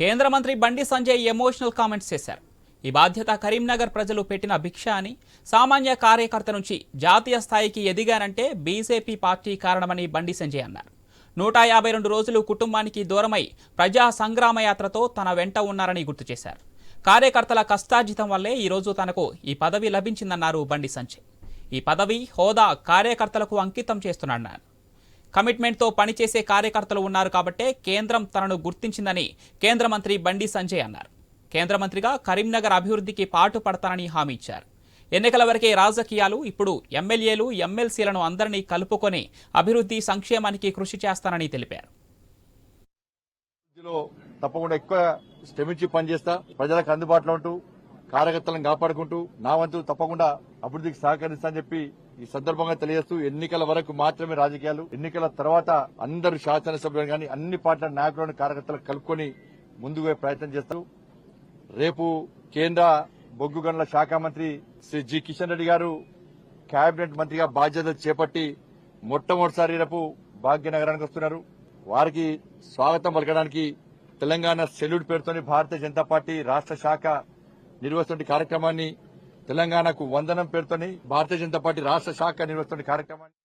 కేంద్ర మంత్రి Bandi Sanjay emotional comments చేశారు. ఈ బాధ్యత కరీంనగర్ ప్రజలు పెట్టిన భిక్ష అని సామాన్య కార్యకర్త నుంచి జాతీయ స్థాయికి ఎదిగానంటే బీజేపీ పార్టీ కారణమని బండి సంజయ్ అన్నారు. నూట యాభై రెండు రోజులు కుటుంబానికి దూరమై ప్రజా సంగ్రామ యాత్రతో తన వెంట ఉన్నారని గుర్తు చేశారు. కార్యకర్తల కష్టార్జితం వల్లే ఈరోజు తనకు ఈ పదవి లభించిందన్నారు బండి సంజయ్. ఈ పదవి హోదా కార్యకర్తలకు అంకితం చేస్తున్నాడన్నారు కమిట్మెంట్తో పనిచేసే కార్యకర్తలు ఉన్నారు కాబట్టే కేంద్రం తనను గుర్తించిందని కేంద్ర మంత్రి బండి సంజయ్ అన్నారు. కేంద్ర మంత్రిగా కరీంనగర్ అభివృద్ధికి పాటు పడతానని హామీ ఇచ్చారు. ఎన్నికల వరకే రాజకీయాలు ఇప్పుడు ఎమ్మెల్యేలు ఎమ్మెల్సీలను అందరినీ కలుపుకొని అభివృద్ధి సంక్షేమానికి కృషి చేస్తానని తెలిపారు. తప్పకుండా ఎక్కువ శ్రమించి పనిచేస్తా ప్రజలకు అందుబాటులో ఉంటూ కార్యకర్తలను కాపాడుకుంటూ నా వంతు తప్పకుండా అభివృద్ధికి సహకరిస్తా అని చెప్పి ఈ సందర్భంగా తెలియజేస్తూ ఎన్నికల వరకు మాత్రమే రాజకీయాలు ఎన్నికల తర్వాత అందరు శాసనసభ్యులు కానీ అన్ని పార్టీల నాయకులను కార్యకర్తలు కలుపుకొని ముందుకు ప్రయత్నం చేస్తారు రేపు కేంద్ర బొగ్గు గనుల శాఖ మంత్రి శ్రీ జి కిషన్ రెడ్డి గారు కేబినెట్ మంత్రిగా బాధ్యతలు చేపట్టి మొట్టమొదటిసారి రేపు భాగ్యనగరానికి వస్తున్నారు. వారికి స్వాగతం పలకడానికి తెలంగాణ సెల్యూట్ పేరుతోని భారతీయ జనతా పార్టీ రాష్ట్ర శాఖ నిర్వహిస్తున్న కార్యక్రమాన్ని తెలంగాణకు వందనం పేరుతోని భారతీయ జనతా పార్టీ రాష్ట్ర శాఖ నిర్వహిస్తున్న కార్యక్రమాన్ని